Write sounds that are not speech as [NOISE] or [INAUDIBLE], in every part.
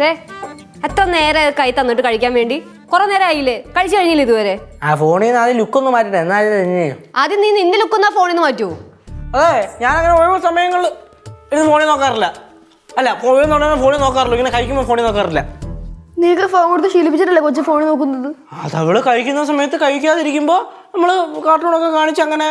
ദേ എത്ര നേരെ കൈ തന്നിട്ട് കഴിക്കാൻ വേണ്ടി? കുറെ നേരം ആയില്ലേ കഴിച്ചു കഴിഞ്ഞില്ല ഇതുവരെ? ആ ഫോണിൽ നിന്ന് ആദ്യം ലുക്കൊന്ന് മാറ്റട്ടെ. എന്നാലും തന്നെ ആദ്യം നീ നിന്റെ ലുക്കുന്ന ഫോണിൽ നിന്ന് മാറ്റൂ. അതെ ഞാൻ അങ്ങനെ ഒഴിവ് സമയങ്ങളിൽ ഇത് ഫോണിൽ നോക്കാറില്ല. അല്ല ഒഴിവ് ഫോണിൽ നോക്കാറില്ല. ഇങ്ങനെ കഴിക്കുമ്പോൾ ഫോണിൽ നോക്കാറില്ല. നീക്ക് ഫോൺ കൊടുത്ത് ശീലിപ്പിച്ചിട്ടല്ലേ കൊച്ചു ഫോണിൽ നോക്കുന്നത്? അത് അവൾ കഴിക്കുന്ന സമയത്ത് കഴിക്കാതിരിക്കുമ്പോൾ നമ്മൾ കാർട്ടൂണൊക്കെ കാണിച്ച് അങ്ങനെ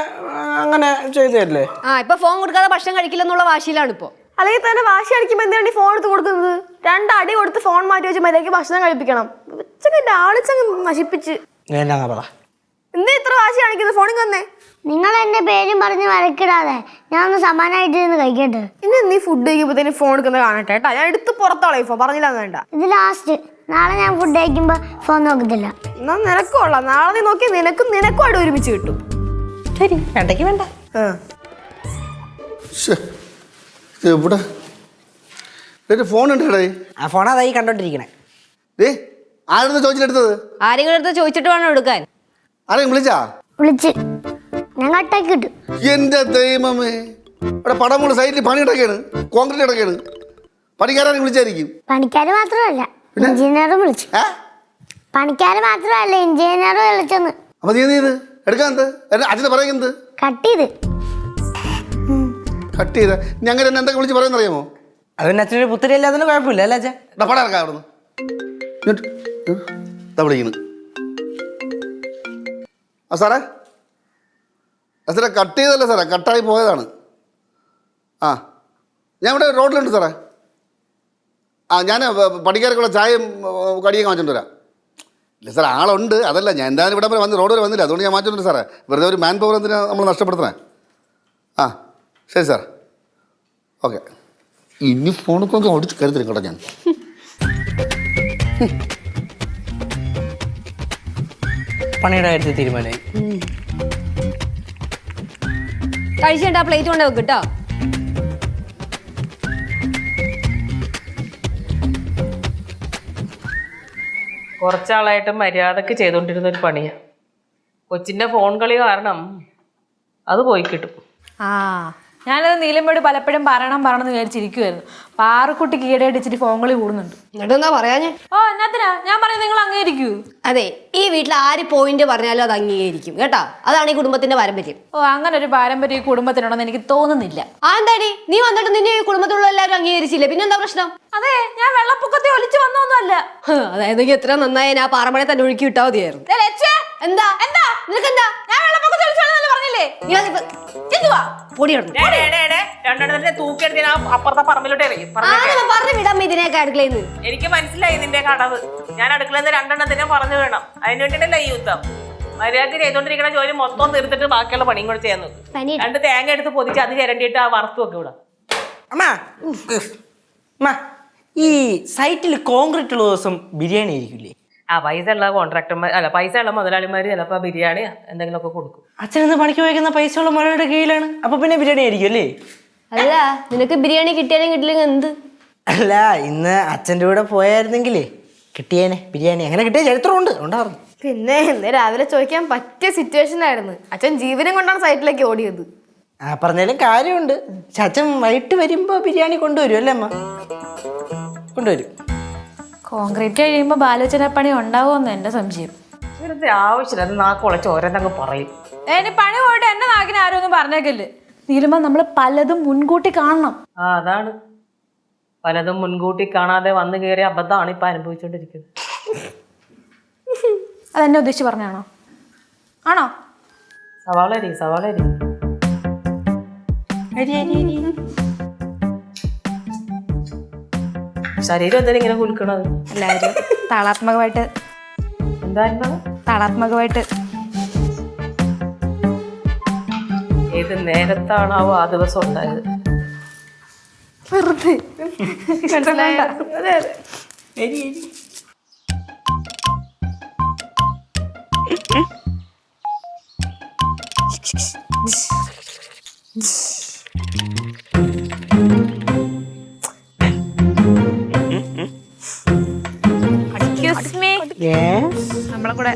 അങ്ങനെ ചെയ്തല്ലേ ആ ഇപ്പൊ ഫോൺ കൊടുക്കാതെ ഭക്ഷണം കഴിക്കില്ല എന്നുള്ള വാശിയിലാണ് ഇപ്പൊ അല്ലെങ്കിൽ തന്നെ വാശി അടിക്കുമ്പോൾ എന്തിനാണ് ഈ ഫോൺ എടുത്ത് കൊടുക്കുന്നത്? രണ്ടടി കൊടുത്ത് ഫോൺ മാറ്റി വെച്ച് മര്യാദയ്ക്ക് ഭക്ഷണം കഴിപ്പിക്കണം. ഉച്ചയ്ക്ക് ലാളിച്ചങ്ങ് നശിപ്പിച്ച്. എന്തിനാ ഇത്ര വാശി കാണിക്കുന്നത് ഫോണിൽ വന്നേ. നിങ്ങൾ എന്റെ പേരും പറഞ്ഞ് വരക്കിടാതെ ഞാൻ ഒന്ന് സമാനായിട്ട് ഇരുന്ന് കഴിക്കട്ടെ? ഇനി നീ ഫുഡ് കഴിക്കുമ്പോഴത്തേന് ഫോൺ എടുക്കുന്നത് കാണട്ടെ കേട്ടോ. ഞാൻ എടുത്ത് പുറത്തോളെ ഇപ്പൊ പറഞ്ഞില്ല വേണ്ട. ഇത് ലാസ്റ്റ് നാളെ ഞാൻ ഫുഡ് കഴിക്കുമ്പോ ഫോൺ നോക്കത്തില്ല. എന്നാ നിനക്കും കൊള്ളാം നാളെ നീ നോക്കി നിനക്കും നിനക്കും അവിടെ ഒരുമിച്ച് കിട്ടും. ശരി വേണ്ടേ. വേണ്ട എവിടെ? എന്റെ ഫോൺ ഉണ്ട് ആ ഫോൺ അതായി കണ്ടോണ്ടിരിക്കണേ. ഏ ആരുടെ ചോദിച്ചെടുത്തത് ആരെങ്കിലും അടുത്ത് ചോദിച്ചിട്ട് വേണം എടുക്കാൻ. ആരെയും വിളിച്ചാ? വിളിച്ച്. ഞാൻ കട്ടാക്കി ഇട്ടു. എന്റെ ദൈവമേ. ഇവിടെ പടമുള്ള സൈറ്റിൽ പണി കിടക്കാണ് കോൺക്രീറ്റ് കിടക്കാണ് പണിക്കാരെ വിളിച്ചായിരിക്കും. പണിക്കാര് മാത്രമല്ല എഞ്ചിനീയറും വിളിച്ചു. ഏ? പണിക്കാര് മാത്രമല്ല എഞ്ചിനീയറും വിളിച്ചെന്ന്. അപ്പൊ നീ എന്ത് ചെയ്ത്? എടുക്കാൻ എന്ത്? എന്നെ അച്ഛനെ പറയുന്നത് കട്ട് ചെയ്ത്. കട്ട് ചെയ്ത. ഞങ്ങൾ എന്നെ എന്തൊക്കെ വിളിച്ച് പറയുന്ന അറിയാമോ അത് പിന്നെ അച്ഛനൊരു പുത്തരി അല്ലാതെ കുഴപ്പമില്ല അല്ലേ അച്ഛൻ? ആ സാറേ. ആ സാറേ കട്ട് ചെയ്തല്ല സാറേ? കട്ടായി പോയതാണ്. ആ. ഞാൻ ഇവിടെ റോഡിലുണ്ട് സാറേ. ആ ഞാൻ പണിക്കാർക്കുള്ള ചായയും കടിയൊക്കെ വാങ്ങിച്ചിട്ട് വരാം. ഇല്ല സാർ ആളുണ്ട്. അതല്ല ഞാൻ എന്തായാലും ഇവിടെ വരെ വന്ന് റോഡ് വരെ വന്നില്ല. അതുകൊണ്ട് ഞാൻ മാറ്റിട്ടുണ്ട് സാറേ. വെറുതെ ഒരു മാൻ പവർ എന്തിനാണ് നമ്മൾ നഷ്ടപ്പെടുത്തണേ? ആ ശരി സാർ ഓക്കെ. ഇനി ഫോണിൽ ഓടിച്ച് കരുതരും കേട്ടോ ഞാൻ. പണിയുടെ കാര്യത്തിൽ തീരുമാനമായി. കഴിച്ചിട്ട് ആ പ്ലേറ്റ് കൊണ്ട് വെക്ക് കേട്ടോ കുറച്ചാളായിട്ട് മര്യാദയ്ക്ക് ചെയ്തുകൊണ്ടിരുന്ന ഒരു പണിയാ. കൊച്ചിന്റെ ഫോൺ കളി കാരണം അത് പോയി കിട്ടും. ആ. ഞാനത് നീലമ്മയോട് പലപ്പോഴും പറയണം പറയണം എന്ന് വിചാരിച്ചിരിക്കുമായിരുന്നു പാറക്കുട്ടി ഫോൺ കളി കൂടുന്നുണ്ട്. എന്നിട്ട് എന്താ പറയാഞ്ഞേ? ഓ എന്നാത്തിനാ? ഞാൻ പറയുന്നത് നിങ്ങൾ അംഗീകരിക്കൂ അതെ ഈ വീട്ടിൽ ആര് പോയിന്റ് പറഞ്ഞാലും അത് അംഗീകരിക്കും കേട്ടോ? അതാണ് ഈ കുടുംബത്തിന്റെ പാരമ്പര്യം. ഓ അങ്ങനെ ഒരു പാരമ്പര്യം ഈ കുടുംബത്തിനുണ്ടെന്ന് എനിക്ക് തോന്നുന്നില്ല. ആ എന്താടി? നീ വന്നിട്ട് നിന്നെ ഈ കുടുംബത്തിലുള്ള എല്ലാവരും അംഗീകരിച്ചില്ലേ? പിന്നെന്താ പ്രശ്നം? അതെ ഞാൻ വെള്ളപ്പൊക്കത്തെ ഒലിച്ചു വന്നൊന്നുമല്ല അതായത് എത്ര നന്നായി ഞാൻ പാറമണെ തന്നെ ഒഴുക്കി വിട്ടാ മതിയായിരുന്നു. എന്താ? എന്താ? നിനക്കെന്താ? ഞാൻ വെള്ളപ്പൊക്കത്തെ ഒലിച്ചു വന്നതല്ലേ പറഞ്ഞില്ലേ എന്തുവാ പൊടിയുണ്ട് രണ്ടെണ്ണത്തിന്റെ തൂക്കിയെടുത്ത് ഞാൻ അപ്പുറത്തെ പറമ്പിലോട്ട്. പറഞ്ഞു വിടാം ഇതിനെയൊക്കെ അടുക്കളയിൽ നിന്ന് എനിക്ക് മനസ്സിലായി ഇതിന്റെ കടവ്. ഞാൻ അടുക്കളന്ന് രണ്ടെണ്ണത്തിനെ പറഞ്ഞു വേണം അതിന് വേണ്ടിയിട്ടല്ല ഈ യുദ്ധം? മര്യാദയ്ക്ക് ചെയ്തോണ്ടിരിക്കുന്ന ജോലി മൊത്തം തീർത്തിട്ട് ബാക്കിയുള്ള പണിയും കൂടെ ചെയ്യാൻ നോക്കും പനി രണ്ട് തേങ്ങ എടുത്ത് പൊതിച്ച് അത് ചിരണ്ടിയിട്ട് ആ വറുത്തു വെക്കും ഇവിടെ. അമ്മ അമ്മ ഈ സൈറ്റിൽ കോൺക്രീറ്റ് ഉള്ള ദിവസം ബിരിയാണി ആയിരിക്കില്ലേ? ആ പൈസ ഉള്ള കോൺട്രാക്ടർമാർ അല്ല പൈസ ഉള്ള മുതലാളിമാർ ചിലപ്പോൾ ബിരിയാണി എന്തെങ്കിലുമൊക്കെ കൊടുക്കും. അച്ഛൻ ഇന്ന് പണിക്ക് വയ്ക്കുന്ന ഉള്ള മുതലാളിയുടെ കീഴിലാണ്. അപ്പൊ പിന്നെ ബിരിയാണി ആയിരിക്കും അല്ലേ? അല്ല നിനക്ക് ബിരിയാണി കിട്ടിയാലും കിട്ടില്ലെങ്കിൽ എന്ത്? അല്ല ഇന്ന് അച്ഛന്റെ കൂടെ പോയായിരുന്നെങ്കിലേ കിട്ടിയേനെ ബിരിയാണി. അങ്ങനെ കിട്ടിയ ചരിത്രമുണ്ട് ഉണ്ടായിരുന്നു പിന്നെ ഇന്ന് രാവിലെ ചോദിക്കാൻ പറ്റിയ സിറ്റുവേഷൻ ആയിരുന്നു. അച്ഛൻ ജീവനം കൊണ്ടാണ് സൈറ്റിലേക്ക് ഓടിയത്. ആ പറഞ്ഞാലും കാര്യമുണ്ട്. പക്ഷെ അച്ഛൻ വൈകിട്ട് വരുമ്പോ ബിരിയാണി കൊണ്ടുവരും അല്ലേ അമ്മ? കൊണ്ടുവരും. കോൺക്രീറ്റ് കഴിയുമ്പോൾ ബാലോചന പണി ഉണ്ടാവുമെന്ന് എന്റെ സംശയം. ഇവരുടെ ആവശ്യമില്ല. അത് നാക്കുളച്ച് ഓരോന്നങ്ങ് പറയും. ഇനി പണി പോയിട്ട് എന്നെ നാക്കിന് ആരും ഒന്നും പറഞ്ഞേക്കല്ലേ? നീലുമ്പ നമ്മൾ പലതും മുൻകൂട്ടി കാണണം. ആ അതാണ്. പലതും മുൻകൂട്ടി കാണാതെ വന്നു കയറിയ അബദ്ധമാണ് ഇപ്പൊ അനുഭവിച്ചുകൊണ്ടിരിക്കുന്നത് അതെന്നെ ഉദ്ദേശിച്ച് പറഞ്ഞാണോ ആണോ? സവാള അരി സവാള അരി. ശരീരം എന്തായാലും ഇങ്ങനെ കുലുക്കണത് എല്ലാവരും താളാത്മകമായിട്ട്. എന്തായിരുന്നു താളാത്മകമായിട്ട്. ഏത് നേരത്താണാവോ ആ ദിവസം ഉണ്ടായത്? അതെ അതെ. നമ്മളെ കൂടെ.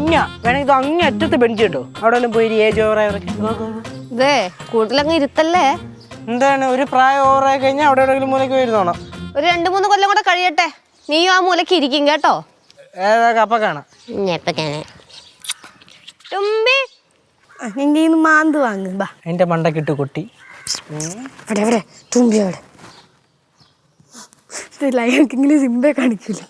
ഇങ്ങ വേണമെങ്കിൽ ഇത് അങ്ങ് അറ്റത്ത് ബെഞ്ച് കേട്ടോ അവിടെ വല്ലതും പോയി ഏജ് ഓവറായവരൊക്കെ ഇതേ കൂടുതലങ്ങ് ഇരുത്തല്ലേ? എന്താണ് ഒരു പ്രായം ഓവറായി കഴിഞ്ഞാൽ അവിടെ എവിടെയെങ്കിലും മൂലയ്ക്ക് വരുന്നോണം ഒരു രണ്ട് മൂന്ന് കൊല്ലം കൂടെ കഴിയട്ടെ. നീയും ആ മൂലക്ക് ഇരിക്കും കേട്ടോ? അപ്പൊ കപ്പ കാണാം. തുമ്പി. നിന്റെ കയ്യിൽ നിന്ന് മാന്ത് വാങ്ങും ബാ. അതിന്റെ മണ്ടക്കിട്ട് കൊട്ടി. ഇവിടെ അവിടെ. തുമ്പി അവിടെ. ലയർക്കെങ്കിലും സിംബെ കാണിക്കില്ല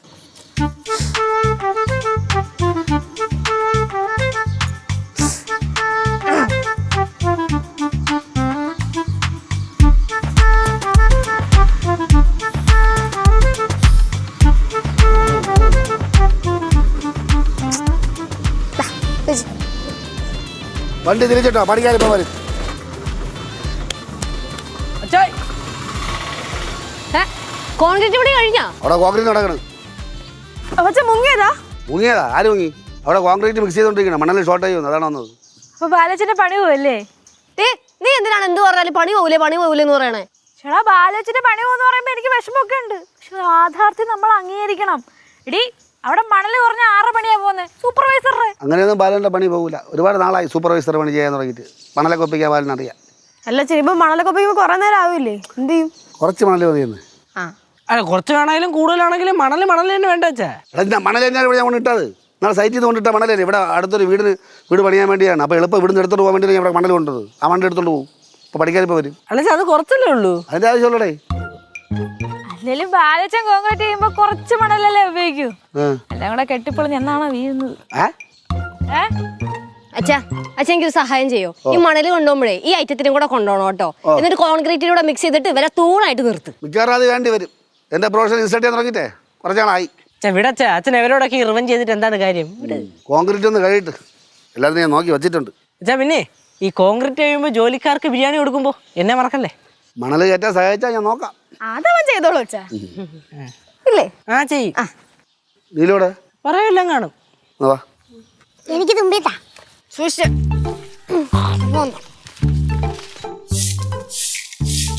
വണ്ടി തിരിച്ചിട്ടോ? പണിക്കാരിപ്പോൾ വരും. കോൺക്രീറ്റ് കൂടി കഴിഞ്ഞാ? അവിടെ കോൺക്രീറ്റ് നടക്കണം. മുങ്ങിയതാ? മുങ്ങിയതാ? ആര് മുങ്ങി? അവിടെ കോൺക്രീറ്റ് മിക്സ് ചെയ്തോണ്ടിരിക്കണം. മണ്ണിൽ ഷോർട്ടായി വന്നു. അതാണ് വന്നത്. അപ്പൊ ബാലച്ചന്റെ പണി പോവല്ലേ? ഏ നീ എന്തിനാണ് എന്ത് പറഞ്ഞാലും പണി പോകൂലേ പണി പോകൂലേ എന്ന് പറയണേ? ചേടാ ബാലച്ചന്റെ പണി പോകുന്ന പറയുമ്പോ എനിക്ക് വിഷമമൊക്കെ ഉണ്ട്. പക്ഷെ യാഥാർത്ഥ്യം നമ്മൾ അംഗീകരിക്കണം. എടി അവിടെ മണൽ കുറഞ്ഞ ആറ് മണിയാ പോകുന്നത് സൂപ്പർവൈസറുടെ അങ്ങനെയൊന്നും ബാലന്റെ പണി പോകില്ല ഒരുപാട് നാളായി സൂപ്പർവൈസർ പണി ചെയ്യാൻ തുടങ്ങിയിട്ട്. മണലൊക്കെ ഒപ്പിക്കാൻ ബാലനറിയാം. അല്ല ചെയ്യുമ്പോ മണലൊക്കെ ഒപ്പിക്കുമ്പോ കുറെ നേരം ആവില്ലേ എന്ത് ചെയ്യും? കുറച്ച് മണൽ മതിയെന്ന്. അല്ല കുറച്ച് വേണമെങ്കിലും കൂടുതലാണെങ്കിലും മണൽ മണൽ തന്നെ വേണ്ട അച്ഛാ? എടാ ഞാൻ മണൽ തന്നെയാണ് ഇവിടെ ഞാൻ കൊണ്ടിട്ടത്? നാളെ സൈറ്റിൽ നിന്ന് കൊണ്ടിട്ട മണലല്ലേ? ഇവിടെ അടുത്തൊരു വീടിന് വീട് പണിയാൻ വേണ്ടിയാണ്. അപ്പോൾ എളുപ്പം ഇവിടുന്ന് എടുത്തോണ്ട് പോകാൻ വേണ്ടി ഞാൻ ഇവിടെ മണൽ കൊണ്ടത്. ആ മണൽ എടുത്തോണ്ട് പോകും അപ്പോൾ പഠിക്കാൻ ഇപ്പോൾ വരും. അല്ല അത് കുറച്ചല്ലേ ഉള്ളൂ? അതിന്റെ ആവശ്യമുള്ളടേ അല്ലെങ്കിലും ബാലച്ചൻ കോൺക്രീറ്റ് ചെയ്യുമ്പോൾ കുറച്ച് മണലല്ലേ ഉപയോഗിക്കൂ. എല്ലാം കൂടെ കെട്ടിപ്പൊളിഞ്ഞ് എന്നാണോ വീഴുന്നത് അച്ഛാ അച്ഛൻ എനിക്കൊരു സഹായം ചെയ്യോ? ഈ മണൽ കൊണ്ടുപോകുമ്പോഴേ ഈ ഐറ്റത്തിനും കൂടെ കൊണ്ടുപോകണം കേട്ടോ. എന്നിട്ട് കോൺക്രീറ്റിലൂടെ മിക്സ് ചെയ്തിട്ട് ഇവരെ തൂണായിട്ട് നിർത്തും. മിക്കവാറും അത് വേണ്ടി വരും. എന്റെ പ്രൊഫഷൻ ഇൻസൾട്ട് ചെയ്യാൻ തുടങ്ങിട്ടേ ഇവിടെ അച്ഛാ. അച്ഛൻ എവരോടൊക്കെ റിവൻ ചെയ്തിട്ട് എന്താണ് കാര്യം? കോൺക്രീറ്റ് ഒന്ന് കഴിയിട്ട് എല്ലാവരും ഞാൻ നോക്കി വെച്ചിട്ടുണ്ട്. അച്ഛാ പിന്നെ ഈ കോൺക്രീറ്റ് കഴിയുമ്പോൾ ജോലിക്കാർക്ക് ബിരിയാണി കൊടുക്കുമ്പോൾ എന്നെ മറക്കല്ലേ? മണൽ കയറ്റാൻ സഹായിച്ചാ ഞാൻ നോക്കാം. അതവൻ ചെയ്തോളൂ അച്ഛാ. ഇല്ലേ? ആ ചെയ്യും. നീലോടെ? പറയെല്ലാം കാണും. എനിക്ക് തുമ്പിട്ടാ സൂക്ഷിച്ച്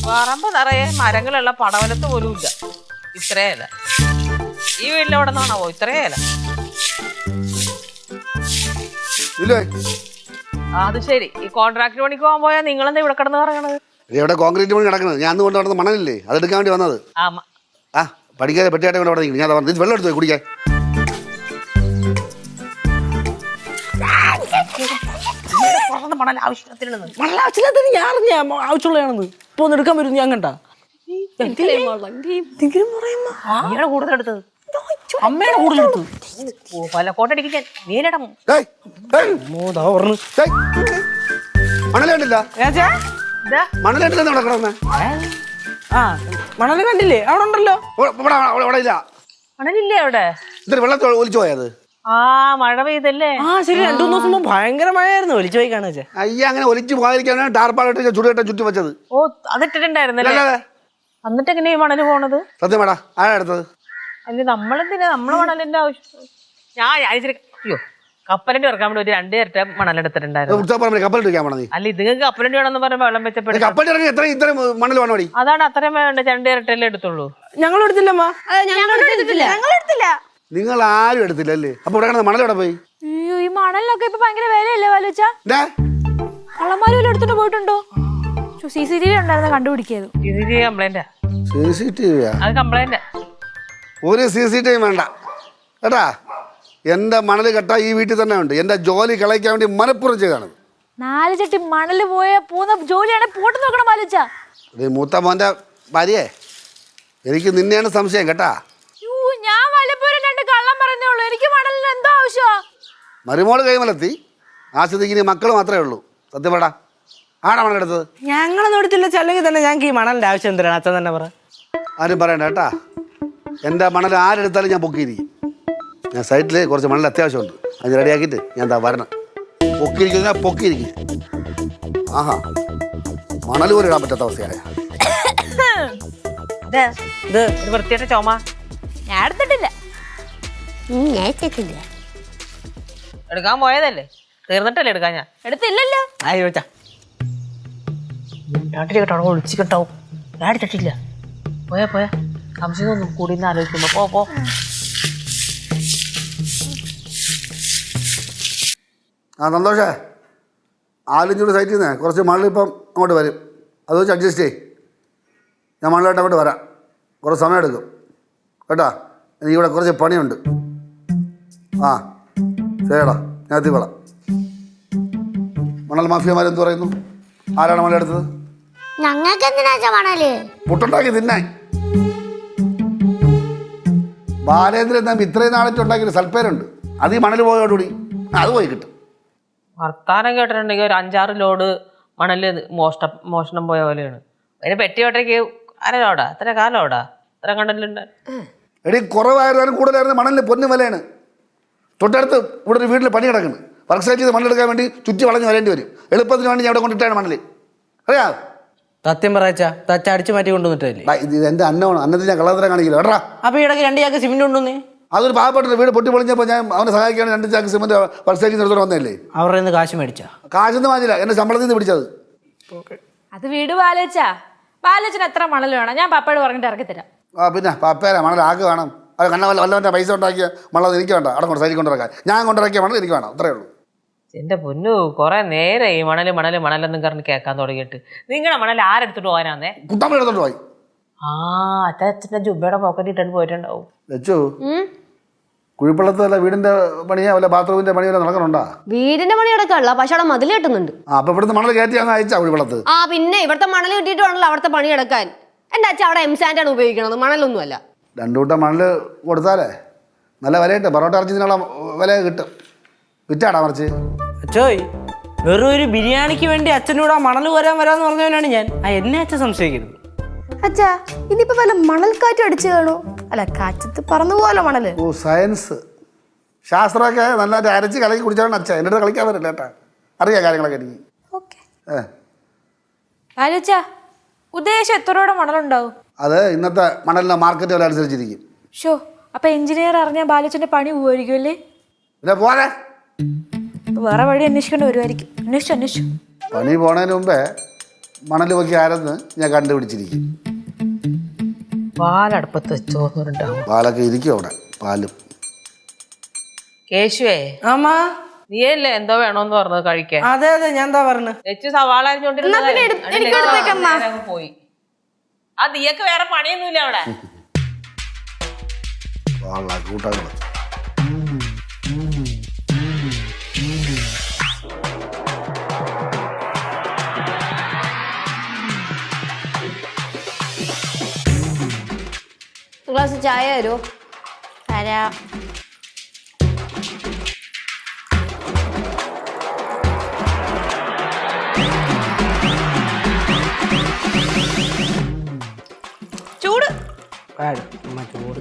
പറമ്പ് നിറയെ മരങ്ങളുള്ള പടവലത്ത് പോലും ഇല്ല. ഇത്രയല്ല ഈ വീട്ടിലെവിടെ നിന്നാണോ ഇത്രയല്ല നീലോ അത് ശരി. ഈ കോൺട്രാക്ട് പണിക്ക് പോകാൻ പോയാൽ നിങ്ങളെന്താ ഇവിടെ കിടന്ന് പറയണത് ഇവിടെ കോൺക്രീറ്റ് പണി കിടക്കുന്നത്? ഞാൻ അന്ന് കൊണ്ട് നടന്ന മണലില്ലേ? അതെടുക്കാൻ വേണ്ടി വന്നത്. ആ ആ പഠിക്കാതെ പെട്ടിയായിട്ട് കൊണ്ട് അവിടെ ഞാൻ പറഞ്ഞു വെള്ളം എടുത്തു പോയി കുടിക്കാൻ. മണൽ ആവശ്യത്തിന് മണൽ ആവശ്യമില്ലാത്തത് ഞാൻ അറിഞ്ഞ ആവശ്യമുള്ളതാണെന്ന്. ഇപ്പൊ ഒന്ന് എടുക്കാൻ വരും ഞാൻ കണ്ട. ഓ പല. മണൽ കണ്ടില്ല കണ്ടില്ല കിടന്നെ? ആ കണ്ടില്ലേ? അവിടെ ഉണ്ടല്ലോ. ഇവിടെ ഇല്ല. മണലില്ലേ അവിടെ? ഇതൊരു വെള്ളത്തിൽ ഒലിച്ചു പോയത്. ആ മഴ പെയ്തല്ലേ? ആ ശരി. രണ്ടു മൂന്ന് ദിവസം മുമ്പ് ഭയങ്കര മഴയായിരുന്നു. ഒലിച്ചു പോയി അയ്യ അങ്ങനെ ഒലിച്ചു പോകാതിരിക്കാനാണ് ടാർപ്പാളിട്ട് ചുടുകെട്ട ചുറ്റി വെച്ചത്. ഓ അതിട്ടിട്ടുണ്ടായിരുന്നല്ലേ? എന്നിട്ട് എങ്ങനെയാ മണൽ പോണത്? സത്യം വേടാ ആരാ എടുത്തത്? അല്ല നമ്മളെന്തിനാ? നമ്മളെ മണലിന്റെ ആവശ്യം ഞാൻ അയച്ചിട്ട് അയ്യോ കപ്പലണ്ടി ഇറക്കാൻ വേണ്ടി ഒരു രണ്ട് ഇരട്ട മണലെടുത്തിട്ടുണ്ടായിരുന്നു ഉത്സവപ്പറമ്പിൽ കപ്പലിട്ട് വെക്കാൻ പോണത് അല്ല ഇത് കപ്പലണ്ടി വേണമെന്ന് പറയുമ്പോൾ വെള്ളം വെച്ചപ്പെടും കപ്പലിട്ട് ഇറങ്ങി എത്ര ഇത്ര മണൽ വേണം അതാണ് അത്രയും വേണ്ട രണ്ട് ഇരട്ടല്ലേ എടുത്തുള്ളൂ. ഞങ്ങൾ എടുത്തില്ലമ്മ ഞങ്ങൾ എടുത്തില്ല. നിങ്ങൾ ആരും എടുത്തില്ല അല്ലേ? അപ്പൊ ഇവിടെ കിടന്ന മണൽ എവിടെ പോയി? അയ്യോ ഈ മണലിനൊക്കെ ഇപ്പൊ ഭയങ്കര വിലയല്ലേ വലിച്ചാ? കള്ളന്മാരും വല്ലതും എടുത്തോണ്ട് പോയിട്ടുണ്ടോ? സി സി ടി വി ഉണ്ടായിരുന്ന കണ്ടുപിടിക്കിയത്? ഇത് കംപ്ലൈന്റാ സി സി ടി വിയാ അത് കംപ്ലൈന്റാ ഒരു സി സി ടി വി വേണ്ട. കേട്ടാ? എന്റെ മണൽ കെട്ട ഈ വീട്ടിൽ തന്നെ ഉണ്ട്. എന്റെ ജോലി കളയ്ക്കാൻ വേണ്ടി മനപ്പുറം ചെയ്താണ്. നാല് ചട്ടി മണൽ പോയ പോകുന്ന ജോലിയാണ് പോട്ട് നോക്കണം ആലോചിച്ച മൂത്ത മോന്റെ ഭാര്യയെ. എനിക്ക് നിന്നെയാണ് സംശയം കേട്ടാ? ഞാൻ വല്ലപ്പോഴും രണ്ട് കള്ളം പറഞ്ഞേ ഉള്ളൂ. എനിക്ക് മണലിന് എന്തോ ആവശ്യമാ? മരുമോൾ കൈമലത്തി ആസ്വദിക്കുന്ന ഈ മക്കൾ മാത്രമേ ഉള്ളൂ. സത്യം പറടാ മണൽ എടുത്തത്? ഞങ്ങളൊന്നും എടുത്തില്ല. ചെല്ലെങ്കിൽ തന്നെ ഞങ്ങൾക്ക് ഈ മണലിന്റെ ആവശ്യം എന്തിനാണ്? അച്ഛൻ തന്നെ പറ. ആരും പറയണ്ട കേട്ടാ. എന്റെ മണൽ ആരെടുത്താലും ഞാൻ പൊക്കിയിരിക്കും ഞാൻ സൈറ്റിൽ കുറച്ച് മണൽ അത്യാവശ്യമുണ്ട്. അത് റെഡിയാക്കിയിട്ട് ഞാൻ എന്താ വരണം. പൊക്കിയിരിക്കുന്ന പൊക്കിയിരിക്കും ആഹാ. മണൽ പോലും ഇടാൻ പറ്റാത്ത അവസ്ഥയാണ്. ഇത് ഒരു വൃത്തിയായിട്ട് ചോമ. ഞാൻ എടുത്തിട്ടില്ല. ഞാൻ എടുക്കാൻ പോയതല്ലേ? തീർന്നിട്ടല്ലേ എടുക്കാൻ ഞാൻ? എടുത്തില്ലല്ലോ. ആയി വെച്ചാ. നാട്ടിൽ കേട്ടോ ഒളിച്ച് കേട്ടാവും ഞാൻ തട്ടില്ല പോയാ പോയാ. സംശയം ഒന്നും കൂടി ആലോചിക്കുമ്പോ. പോ പോ. ആ സന്തോഷേ. ആലഞ്ചൂട് സൈറ്റിൽ നിന്ന് കുറച്ച് മണ്ണിൽ ഇപ്പം അങ്ങോട്ട് വരും. അത് വെച്ച് അഡ്ജസ്റ്റ് ചെയ് ഞാൻ മണ്ണിലോട്ട് അങ്ങോട്ട് വരാം. കുറച്ച് സമയം എടുക്കും. കേട്ടോ? എനിക്ക് ഇവിടെ കുറച്ച് പണിയുണ്ട്. ആ ശരിടാ ഞാൻ എത്തിക്കോളാം. മണൽ മാഫിയമാരെന്ത് പറയുന്നു? ആരാണ് മണ്ണിലെടുത്തത് ഞങ്ങൾക്ക് എന്തിനാ മണൽ പുട്ടുണ്ടാക്കി തിന്നാൻ. ബാലേന്ദ്രൻ തമ്പി ഇത്രയും നാളായിട്ട് ഉണ്ടാക്കിയൊരു സൽപ്പേരുണ്ട്. അത് ഈ മണൽ പോയോടുകൂടി അത് പോയി കിട്ടും. വർത്താനം കേട്ടിട്ടുണ്ടെങ്കിൽ ഒരു അഞ്ചാറ് ലോഡ് മണൽ മോഷ്ട മോഷണം പോയ പോലെയാണ്. അതിന് പെട്ടിയോട്ടേക്ക് ഒട്ടയ്ക്ക് അര ലോഡാ? എത്ര കാലോടാ എത്ര കണ്ടല്ലുണ്ട്. എടി കുറവായിരുന്നാലും കൂടുതലായിരുന്നു മണലിന് പൊന്നു വിലയാണ്. തൊട്ടടുത്ത് ഇവിടെ ഒരു വീട്ടിൽ പണി കിടക്കുന്നു. വർക്ക് സൈറ്റിൽ ചെയ്ത് മണ്ണെടുക്കാൻ വേണ്ടി ചുറ്റി വളഞ്ഞ് വരേണ്ടി വരും. എളുപ്പത്തിന് വേണ്ടി ഞാൻ ഇവിടെ കൊണ്ടിട്ടാണ് മണൽ അറിയാ സത്യം പറയച്ചാ തച്ച അടിച്ചു മാറ്റി കൊണ്ടുവന്നിട്ടില്ലേ? ഇത് എന്റെ അന്നമാണ്. അന്നത്തിൽ ഞാൻ കള്ളത്തരം കാണിക്കില്ല കേട്ടാ. അപ്പൊ ഇടയ്ക്ക് രണ്ട് ചാക്ക് സിമെന്റ് കൊണ്ടുവന്നേ? അതൊരു പാവപ്പെട്ട വീട് പൊട്ടി പൊളിഞ്ഞപ്പോൾ ഞാൻ അവനെ സഹായിക്കാൻ രണ്ട് ചാക്ക് സിമെന്റ് നിന്ന് എടുത്തോണ്ട് വന്നതല്ലേ? അവരുടെ നിന്ന് കാശ് മേടിച്ചാ? കാശൊന്നും വാങ്ങില്ല എന്റെ ശമ്പളത്തിൽ നിന്ന് പിടിച്ചത്. അത് വീട് ബാലോച്ചാ. ബാലോച്ചന് എത്ര മണൽ വേണം? ഞാൻ പപ്പയോട് പറഞ്ഞിട്ട് ഇറക്കി തരാം. ആ പിന്നെ പപ്പേര മണൽ ആക്ക് വേണം. അത് കണ്ണ വല്ല വല്ലവന്റെ പൈസ ഉണ്ടാക്കിയ മണൽ എനിക്ക് വേണ്ട. അവിടെ കൊണ്ട് സൈറ്റിൽ കൊണ്ടിറക്കാൻ ഞാൻ കൊണ്ടിറക്കിയ മണൽ എനിക്ക് വേണം. അത്രേ ഉള്ളൂ. എന്റെ പൊന്നു കുറെ നേരെ ഈ മണൽ മണൽ മണലെന്നും പറഞ്ഞ് കേൾക്കാൻ തുടങ്ങിയിട്ട്. നിങ്ങളുടെ മണൽ ആരെടുത്തിട്ട് പോകാനാന്നേ? കുട്ടമ്മ എടുത്തോണ്ട് പോയി. ആ അച്ഛന്റെ ജുബയുടെ പോക്കറ്റ് ഇട്ടിട്ട് പോയിട്ടുണ്ടാവും. വെച്ചു കുഴിപ്പള്ളത്തല്ല വീടിന്റെ പണിയോ വല്ല ബാത്റൂമിന്റെ പണിയോ വല്ല നടക്കണുണ്ടാ വീടിന്റെ പണി കിടക്കാനുള്ള പക്ഷെ അവിടെ മതിൽ കെട്ടുന്നുണ്ട്. ആ അപ്പം ഇവിടുന്ന് മണൽ കയറ്റി അങ്ങ് അയച്ചാ കുഴിപ്പള്ളത്ത്? ആ പിന്നെ ഇവിടുത്തെ മണൽ കിട്ടിയിട്ടാണല്ലോ അവിടുത്തെ പണി കിടക്കാൻ എന്റെ അച്ഛൻ അവിടെ എം സാൻഡാണ് ഉപയോഗിക്കണത് മണലൊന്നുമല്ല. രണ്ടു കൂട്ടം മണൽ കൊടുത്താലേ? നല്ല വില കിട്ടും പൊറോട്ട ഇറച്ചി വില കിട്ടും. വിറ്റാടാ മറിച്ച്? അച്ചോയ് വെറും ഒരു ബിരിയാണിക്ക് വേണ്ടി അച്ഛനോട് ആ മണൽ വരാൻ വരാന്ന് പറഞ്ഞവനാണ് ഞാൻ. ആ എന്നെ അച്ഛൻ സംശയിക്കരുത്. അച്ഛാ ഇനിയിപ്പോ വല്ല മണൽക്കാറ്റും അടിച്ചു കാണോ? അല്ല കാറ്റത്ത് പറന്നു പോലോ മണൽ. ഓ സയൻസ്. ശാസ്ത്രമൊക്കെ നല്ലതായിട്ട് അരച്ച് കലക്കി കുടിച്ചാണ് അച്ഛാ എന്നിട്ട് അടുത്ത് കളിക്കാൻ വരില്ല കേട്ടാ. അറിയാം കാര്യങ്ങളൊക്കെ എനിക്ക്. ഓക്കെ. ഏ. ബാലോച്ചാ ഉദ്ദേശം എത്ര രൂപയുടെ മണലുണ്ടാവും? അത് ഇന്നത്തെ മണലിന്റെ മാർക്കറ്റ് വില അനുസരിച്ചിരിക്കും. ഷോ അപ്പൊ എഞ്ചിനീയർ അറിഞ്ഞാൽ ബാലുച്ചന്റെ പണി പോവായിരിക്കും അല്ലേ? പിന്നെ പോരെ. വേറെ വഴി അന്വേഷിക്കേണ്ടി വരുമായിരിക്കും അന്വേഷിച്ചു അന്വേഷിച്ചു. പണി പോണതിന് മുമ്പേ മണൽ പൊക്കി ആരെന്ന് ഞാൻ കണ്ടുപിടിച്ചിരിക്കും. പാലടുപ്പത്ത് വെച്ചോന്ന് പറഞ്ഞിട്ടാവും പാലൊക്കെ ഇരിക്കും അവിടെ പാലും. കേശുവേ ആമാ. നീയല്ലേ എന്തോ വേണോന്ന് പറഞ്ഞത് കഴിക്കാൻ? അതെ അതെ ഞാൻ എന്താ പറഞ്ഞത് വെച്ച് സവാള അരിഞ്ഞോണ്ടിരുന്ന പിന്നെ എടു- എനിക്ക് എടുത്തേക്കമ്മ. പോയി. ആ നീയൊക്കെ വേറെ പണിയൊന്നുമില്ല അവിടെ. [LAUGHS] വാള കൂട്ടങ്ങൾ ഗ്ലാസ് ചായ തരുമോ തരാം. ചൂട്. ചൂട്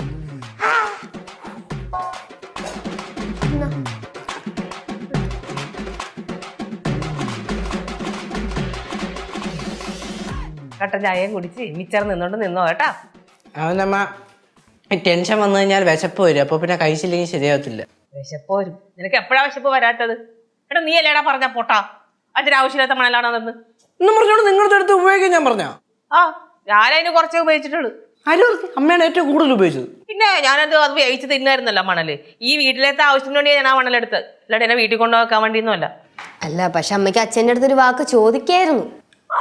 കട്ട ചായയും കുടിച്ച് മിച്ചർ നിന്നോണ്ട് നിന്നോ കേട്ടാ. അവനമ്മ ടെൻഷൻ വന്നു കഴിഞ്ഞാൽ വിശപ്പ് വരും. അപ്പൊ പിന്നെ കഴിച്ചില്ലെങ്കിൽ ശരിയാവത്തില്ല. വിശപ്പ് വരും. നിനക്ക് എപ്പോഴാ വിശപ്പ് വരാത്തത്? എടാ നീ അല്ലേടാ പറഞ്ഞ പൊട്ടാ? അതിന് ആവശ്യമില്ലാത്ത മണലാണെന്ന് എന്ന് പറഞ്ഞോണ്ട് നിങ്ങളുടെ അടുത്ത് ഉപയോഗിക്കാൻ ഞാൻ പറഞ്ഞ ആ ഞാനതിന് കുറച്ചേ ഉപയോഗിച്ചിട്ടുള്ളൂ. ആര് അമ്മയാണ് ഏറ്റവും കൂടുതൽ ഉപയോഗിച്ചത്. പിന്നെ ഞാനത് അത് വേവിച്ച് തിന്നായിരുന്നല്ലോ മണൽ. ഈ വീട്ടിലത്തെ ആവശ്യത്തിന് വേണ്ടി ഞാൻ ആ മണലെടുത്ത് അല്ലാണ്ട് എന്നെ വീട്ടിൽ കൊണ്ടുപോകാൻ വേണ്ടിയൊന്നുമല്ല. അല്ല പക്ഷെ അമ്മയ്ക്ക് അച്ഛന്റെ അടുത്തൊരു വാക്ക് ചോദിക്കായിരുന്നു.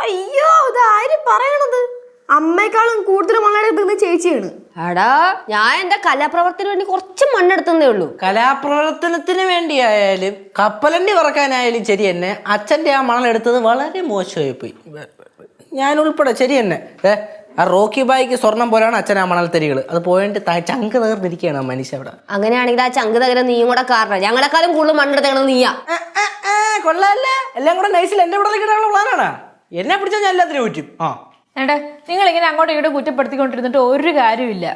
അയ്യോ ഇത് ആര് പറയണത്? അമ്മയെക്കാളും കൂടുതൽ മണ്ണെടുത്തുന്ന ചേച്ചിയാണ്. എടാ ഞാൻ എന്റെ കലാപ്രവർത്തനത്തിന് വേണ്ടി കുറച്ച് മണ്ണെടുത്തതേ ഉള്ളൂ. കലാപ്രവർത്തനത്തിന് വേണ്ടിയായാലും കപ്പലണ്ടി പറക്കാനായാലും ശരി തന്നെ അച്ഛന്റെ ആ മണലെടുത്തത് വളരെ മോശമായി പോയി ഞാൻ ഉൾപ്പെടെ ശരി തന്നെ ഏ ആ റോക്കി ബായിക്ക് സ്വർണം പോലെയാണ് അച്ഛൻ ആ മണൽത്തരികൾ. അത് പോയിട്ട് ചങ്ക് തകർന്നിരിക്കുകയാണ് ആ മനുഷ്യ അവിടെ. അങ്ങനെയാണെങ്കിൽ ആ ചങ്ക് തകരം നീയും കൂടെ കാരണം. ഞങ്ങളെക്കാളും കൂടുതൽ മണ്ണെടുത്തേക്കണത് നീയാ. കൊള്ളാല്ലേ എല്ലാം കൂടെ നൈസിൽ എന്റെ ഇവിടെ കിട്ടാനുള്ള പ്ലാനാണ് എന്നെ പിടിച്ചാൽ ഞാൻ എല്ലാത്തിനും പറ്റും ആ. ഏട്ടാ നിങ്ങൾ ഇങ്ങനെ അങ്ങോട്ടും ഇങ്ങോട്ടും കുറ്റപ്പെടുത്തിക്കൊണ്ടിരുന്നിട്ട് ഒരു കാര്യമില്ല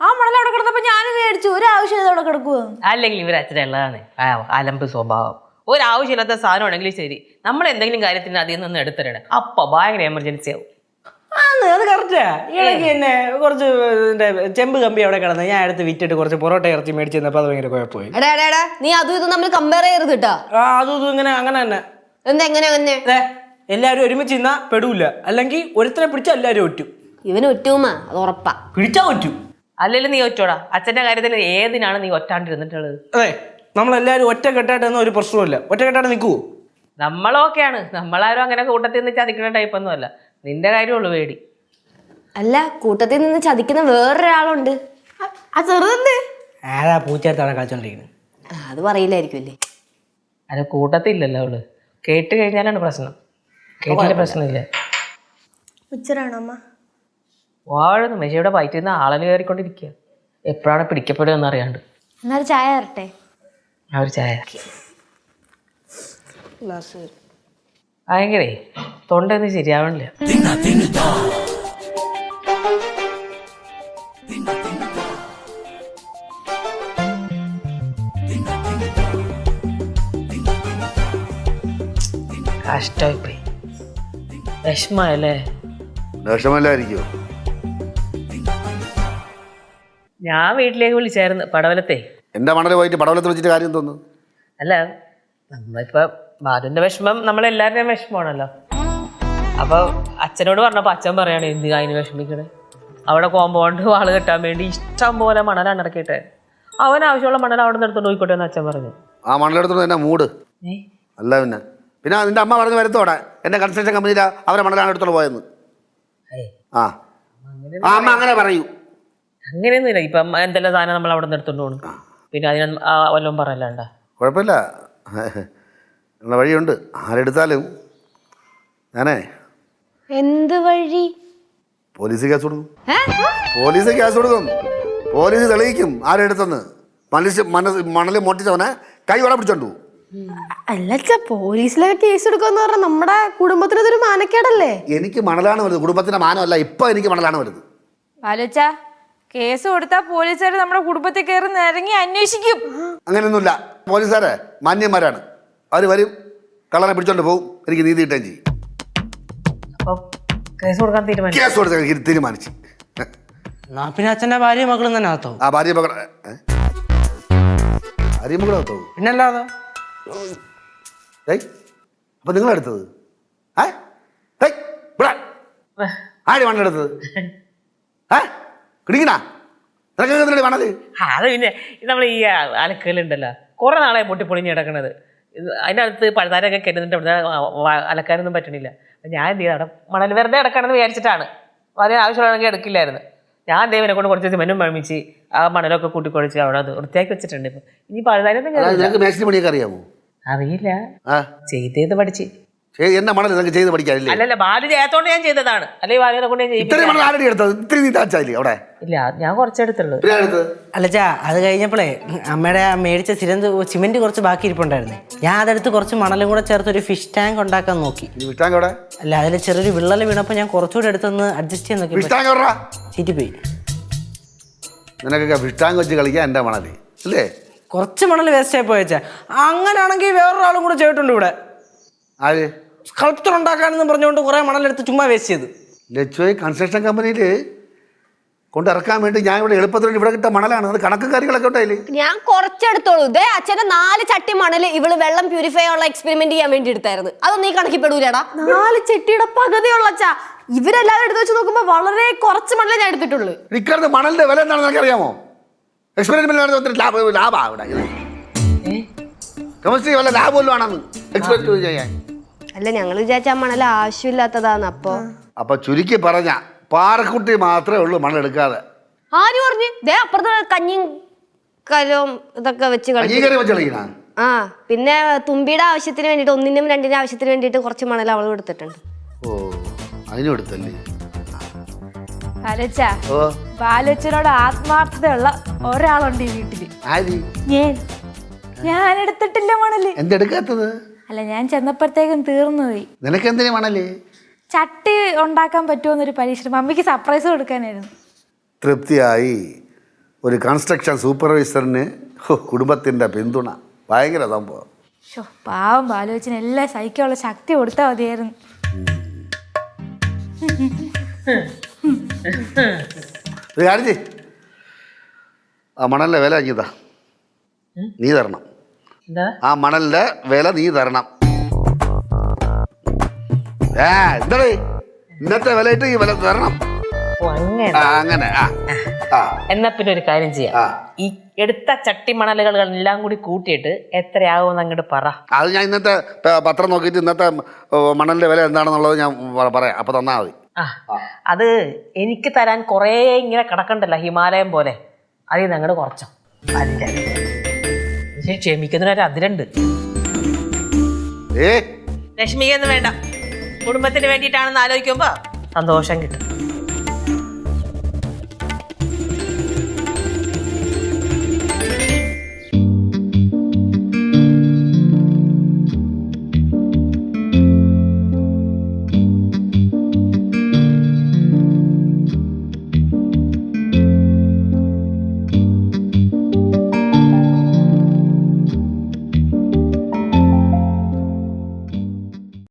ആ മണൽ അവിടെ കിടന്നപ്പോ ഞാൻ വിചാരിച്ചു ഒരു ആവശ്യം അവിടെ കിടക്കുക അല്ലെങ്കിൽ ഇവർ അച്ഛനുള്ളതാണ് ആ അലമ്പ് സ്വഭാവം. ഒരാവശ്യമില്ലാത്ത സാധനം ആണെങ്കിലും ശരി. നമ്മൾ എന്തെങ്കിലും കാര്യത്തിന് അതിൽ നിന്ന് എടുത്തിടണം. അപ്പൊ ഭയങ്കര എമർജൻസി ആവും. അത് കറക്റ്റാ ഇടയ്ക്ക് എന്നെ കുറച്ച് ചെമ്പ് കമ്പി അവിടെ കിടന്ന് ഞാൻ എടുത്ത് വിറ്റിട്ട് കുറച്ച് പൊറോട്ട ഇറച്ചി മേടിച്ച് തന്നപ്പോൾ അത് ഭയങ്കര കുഴപ്പമായി. എടാ എടാ എടാ നീ അതും ഇതും തമ്മിൽ കമ്പയർ ചെയ്യരുത് കേട്ടാ ആ അതും ഇതും ഇങ്ങനെ അങ്ങനെ തന്നെ. എന്താ എങ്ങനെ അങ്ങനെ ദേ, എല്ലാവരും ഒരുമിച്ച് നിന്നാ പെടൂല. അല്ലെങ്കിൽ ഒരുത്തനെ പിടിച്ചാൽ എല്ലാവരും ഒറ്റും. ഇവന് ഒറ്റുമാ അത് ഉറപ്പാ. പിടിച്ചാ ഒറ്റും. അല്ലെങ്കിൽ നീ ഒറ്റോടാ. അച്ഛന്റെ കാര്യത്തിൽ ഏതിനാണ് നീ ഒറ്റാണ്ടിരുന്നിട്ടുള്ളത്? അതെ നമ്മളെല്ലാരും ഒറ്റ കെട്ടായിട്ടൊന്നും ഒരു പ്രശ്നമില്ല ഒറ്റ കെട്ടായിട്ട് നിൽക്കുവോ? നമ്മളൊക്കെയാണ് നമ്മളാരും അങ്ങനെ കൂട്ടത്തിൽ നിന്ന് ചതിക്കുന്ന ടൈപ്പൊന്നും അല്ല. നിന്റെ കാര്യമുള്ളൂ പേടി. അല്ല കൂട്ടത്തിൽ നിന്ന് ചതിക്കുന്ന വേറൊരാളുണ്ട്. ആരാ കളിച്ചോണ്ടിരിക്കുന്നത് ആ, അത് പറയില്ലായിരിക്കും അല്ലേ അല്ല കൂട്ടത്തില്ലല്ലോ അവൾ. കേട്ട് കഴിഞ്ഞാലാണ് പ്രശ്നം. കേട്ടില്ല പ്രശ്നമില്ല. ഉച്ചരാണോ അമ്മ? വാഴുന്നു മെഷയുടെ വയറ്റിൽ നിന്ന് ആളന് കയറിക്കൊണ്ടിരിക്കുക എപ്പോഴാണ് പിടിക്കപ്പെടുക എന്നറിയാണ്ട്. എന്നാൽ ചായ തരട്ടെ? ആ ഒരു ചായ. ഭയങ്കരേ തൊണ്ടെന്ന് ശരിയാവണില്ല. കഷ്ടമായിപ്പോയി വിഷമല്ലേ? വിഷമല്ലായിരിക്കുമോ ഞാൻ വീട്ടിലേക്ക് വിളിച്ചായിരുന്നു പടവലത്തെ. എന്റെ മണൽ പോയിട്ട് പടവലത്തെ വെച്ചിട്ട് കാര്യം തോന്നുന്നു അല്ല നമ്മളിപ്പോ ബാലുവിന്റെ വിഷമം നമ്മളെല്ലാവരുടെയും വിഷമമാണല്ലോ. അപ്പൊ അച്ഛനോട് പറഞ്ഞപ്പോ അച്ഛൻ പറയാണ് എന്ത് അതിന് വിഷമിക്കണേ? അവിടെ കോമ്പൗണ്ട് വാൾ കെട്ടാൻ വേണ്ടി ഇഷ്ടം പോലെ മണലാണ് ഇറക്കിയിട്ടെ അവൻ ആവശ്യമുള്ള മണൽ അവിടെ നിന്ന് എടുത്തോണ്ട് പോയിക്കോട്ടെ എന്ന് അച്ഛൻ പറഞ്ഞു. ആ മണലെടുത്തോണ്ട് എന്നെ മൂട്. അല്ല പിന്നെ. പിന്നെ നിന്റെ അമ്മ പറഞ്ഞു വരുത്തോടെ. എന്റെ കൺസ്ട്രക്ഷൻ കമ്പനിയിൽ അവരെ മണലാണ് എടുത്തോണ്ട് പോയെന്ന്. ആ. ആ അമ്മ അങ്ങനെ പറയൂ. അങ്ങനെയൊന്നുമില്ല. ഇപ്പം എന്തെല്ലാം സാധനം നമ്മൾ അവിടെ നിന്ന് എടുത്തോണ്ട് പോകണം പിന്നെ അതിന് വല്ലതും പറയല്ലാണ്ട? കുഴപ്പമില്ല. ഉള്ള വഴിയുണ്ട്. ആരെടുത്താലും. ഞാനേ. എന്ത് വഴി? പോലീസ് കേസ് കൊടുക്കും. പോലീസ് കേസ് കൊടുക്കും. പോലീസ് തെളിയിക്കും ആരെടുത്തെന്ന്. മനുഷ്യ മനസ്സ് മണൽ മോട്ടിച്ചവനെ കൈ വട പിടിച്ചോണ്ടു പോകും. അല്ലച്ച പോലീസിലൊക്കെ കേസ് എടുക്കാന്ന് പറഞ്ഞാൽ നമ്മുടെ കുടുംബത്തിന് ഇതൊരു മാനക്കേടല്ലേ? എനിക്ക് മണലാണ് വരുന്നത്. കുടുംബത്തിന്റെ മാനമല്ല ഇപ്പൊ എനിക്ക് മണലാണ് വരുന്നത്. ബാലുച്ച കേസ് കൊടുത്താൽ പോലീസുകാർ നമ്മുടെ കുടുംബത്തിൽ കയറി നിരങ്ങി അന്വേഷിക്കും. അങ്ങനെയൊന്നുമില്ല. പോലീസുകാരെ മാന്യന്മാരാണ്. അവർ വരും കള്ളനെ പിടിച്ചോണ്ട് പോകും എനിക്ക് നീതി കിട്ടുകയും ചെയ്യും. കേസ് കൊടുക്കാൻ തീരുമാനിച്ചു? കേസ് കൊടുത്ത് എനിക്ക് തീരുമാനിച്ചു. എന്നാ പിന്നെ അച്ഛന്റെ ഭാര്യ മകളും തന്നെ ആ ഭാര്യ മകളെ പിന്നല്ലാതെ? ഏയ് അപ്പൊ നിങ്ങൾ എടുത്തത്. ആര് മണ്ണെടുത്തത് ഏ? കിടിക്കണ നിനക്ക് ആ, അത് പിന്നെ നമ്മൾ ഈ അലക്കലുണ്ടല്ലോ. കുറെ നാളെ പൊട്ടിപ്പൊളിഞ്ഞ് കിടക്കണത്. അതിന്റെ അതിന്റെ അടുത്ത് പഴുതാരൊക്കെ കരുന്നിട്ട് അവിടെ അലക്കാനൊന്നും പറ്റണില്ല. ഞാൻ എന്ത് ചെയ്യാം അവിടെ മണൽ വെറുതെ കിടക്കണമെന്ന് വിചാരിച്ചിട്ടാണ്. വളരെ ആവശ്യമാണെങ്കിൽ എടുക്കില്ലായിരുന്നു. ഞാൻ ദൈവനെ കൊണ്ട് കുറച്ച് സിമെന്റും മഴമിച്ച് ആ മണലൊക്കെ കൂട്ടിക്കൊഴിച്ച് അവിടെ അത് വൃത്തിയാക്കി വെച്ചിട്ടുണ്ട് ഇപ്പൊ. ഇനി പഴുതാരൊന്നും അറിയാമോ? അറിയില്ല. ആ. ചെയ്തേത് പഠിച്ച്. എന്നെ മണൽ നിനക്ക് ചെയ്ത് പഠിക്കാനില്ലേ? അല്ലല്ല ബാലു ചെയ്യാത്തോണ്ട് ഞാൻ ചെയ്തതാണ്. ബാലുവിനെ കൊണ്ട് ഇത്രയും മണൽ ആരുടെ എടുത്തത്? ഇത്രയും നീ താച്ചായില്ലേ അവിടെ? ഇല്ല ഞാൻ കുറച്ചെടുത്തുള്ളൂ. അല്ലച്ചാ അത് കഴിഞ്ഞപ്പോഴേ അമ്മയുടെ ആ മേടിച്ച സിരന്ത് സിമെന്റ് കുറച്ച് ബാക്കി ഇരിപ്പുണ്ടായിരുന്നു. ഞാൻ അതെടുത്ത് കുറച്ച് മണലും കൂടെ ചേർത്ത് ഒരു ഫിഷ് ടാങ്ക് ഉണ്ടാക്കാൻ നോക്കി. അവിടെ അല്ല അതിൽ ചെറിയൊരു വിള്ളൽ വീണപ്പോൾ ഞാൻ കുറച്ചുകൂടെ എടുത്തൊന്ന് അഡ്ജസ്റ്റ് ചെയ്യാൻ നോക്കി? ചീറ്റിപ്പോയി. നിനക്കൊക്കെ വിട്ടാങ്ക വെച്ച് കളിക്കാൻ എന്റെ മണൽ അല്ലേ? കുറച്ച് മണൽ വേസ്റ്റ് ആയി പോയച്ചാ. അങ്ങനെയാണെങ്കിൽ വേറൊരാളും കൂടെ ചെയ്തിട്ടുണ്ട് ഇവിടെ. ആര്? സ്കൾപ്ചർ ഉണ്ടാക്കാനെന്ന് പറഞ്ഞുകൊണ്ട് കുറേ മണലെടുത്ത് ചുമ്മാ വേസ്റ്റ് ചെയ്ത്. ലച്ചുവൈ കൺസ്ട്രക്ഷൻ കമ്പനിയിൽ കൊണ്ടിറക്കാൻ വേണ്ടി ഞാൻ ഇവിടെ എളുപ്പത്തിൽ ഇവിടെ കിട്ട മണലാണ്. അത് കണക്ക് കാര്യങ്ങളൊക്കെ ഞാൻ കുറച്ചെടുത്തോളൂ. ഇതേ അച്ഛന്റെ നാല് ചട്ടി മണൽ ഇവൾ വെള്ളം പ്യൂരിഫൈ ഉള്ള എക്സ്പെരിമെന്റ് ചെയ്യാൻ വേണ്ടി എടുത്തായിരുന്നു. അതൊന്നും നീ കണക്കിപ്പെടൂലടാ നാല് ചട്ടിയുടെ പകുതിയുള്ള അച്ഛാ ഇവരെല്ലാവരും എടുത്ത് വെച്ച് നോക്കുമ്പോ വളരെ കുറച്ച് മണലേ ഞാൻ എടുത്തിട്ടുള്ളൂ. ഇക്കാലത്ത് മണലിന്റെ വില എന്താണെന്ന് അറിയാമോ എക്സ്പെരിമെന്റ് ലാഭ ലാഭാ ഇവിടെ കെമിസ്ട്രി വല്ല ലാഭം വല്ലതും ആണെന്ന് എക്സ്പെക്ട് ചെയ്യാൻ അല്ല ഞങ്ങൾ വിചാരിച്ച മണൽ ആവശ്യമില്ലാത്തതാണ് അപ്പൊ. അപ്പൊ ചുരുക്കി പറഞ്ഞ പാറക്കുട്ടി മാത്രമേ ഉള്ളൂ മണൽ എടുക്കാതെ. ആര് പറഞ്ഞു? ദേ അപ്പുറത്ത് കഞ്ഞിയും കലവും ഇതൊക്കെ വെച്ച് കളി അംഗീകാരം വെച്ച് കളിക്കണ ആ പിന്നെ തുമ്പിയുടെ ആവശ്യത്തിന് വേണ്ടിട്ട് ഒന്നിനും രണ്ടിനും ആവശ്യത്തിന് വേണ്ടിട്ട് കുറച്ച് മണൽ അവൾ എടുത്തിട്ടുണ്ട് ഓ അതിനും എടുത്തല്ലേ? ഓ. ബാലുച്ചനോട് ആത്മാർത്ഥതയുള്ള ഒരാളുണ്ട് ഈ വീട്ടിൽ. ആര്? ഞാൻ. ഞാൻ എടുത്തിട്ടില്ല മണൽ എന്തെടുക്കാത്തത് അല്ല ഞാൻ ചെന്നപ്പോഴത്തേക്കും തീർന്നു പോയി എന്തിനാ മണൽ? ചട്ടി ഉണ്ടാക്കാൻ പറ്റുമെന്നൊരു പരീക്ഷണം. മമ്മിക്ക് സർപ്രൈസ് കൊടുക്കാനായിരുന്നു. തൃപ്തിയായി. ഒരു കൺസ്ട്രക്ഷൻ സൂപ്പർവൈസറിന് ഹോ, കുടുംബത്തിന്റെ പിന്തുണ. ഭയങ്കര സംഭവം. ശോ പാവം ബാലുവച്ചന് എല്ലാ സഹിക്കാനുള്ള ശക്തി കൊടുത്താൽ മതിയായിരുന്നു. ഒരു കാര്യം ആ മണലിന്റെ വില അഞ്ഞിതാ നീ തരണം. എന്താ? ആ മണലിന്റെ വില നീ തരണം. ഏ എന്താടേ? ഇന്നത്തെ വിലയിട്ട് ഈ വില തരണം. ഓ അങ്ങനെ. ആ അങ്ങനെ. ആ. ആ. എന്നാ പിന്നെ ഒരു കാര്യം ചെയ്യാം. ആ. ഈ എടുത്ത ചട്ടി മണലുകളെല്ലാം കൂടി കൂട്ടിയിട്ട് എത്രയാവുമെന്ന് അങ്ങോട്ട് പറ. അത് ഞാൻ ഇന്നത്തെ പ- പത്രം നോക്കിയിട്ട് ഇന്നത്തെ മണലിന്റെ വില എന്താണെന്നുള്ളത് ഞാൻ പ- പറയാം. അപ്പൊ തന്നാ മതി. അത് എനിക്ക് തരാൻ കുറേ ഇങ്ങനെ കിടക്കണ്ടല്ലോ ഹിമാലയം പോലെ. അതിൽ നിന്ന് അങ്ങോട്ട് കുറച്ചോ. പക്ഷേ ക്ഷമിക്കുന്നതിനൊരു അതിരുണ്ട്. ഏ? ലക്ഷ്മിക്കൊന്നും വേണ്ട. കുടുംബത്തിന് വേണ്ടിയിട്ടാണെന്ന് ആലോചിക്കുമ്പോ സന്തോഷം കിട്ടും.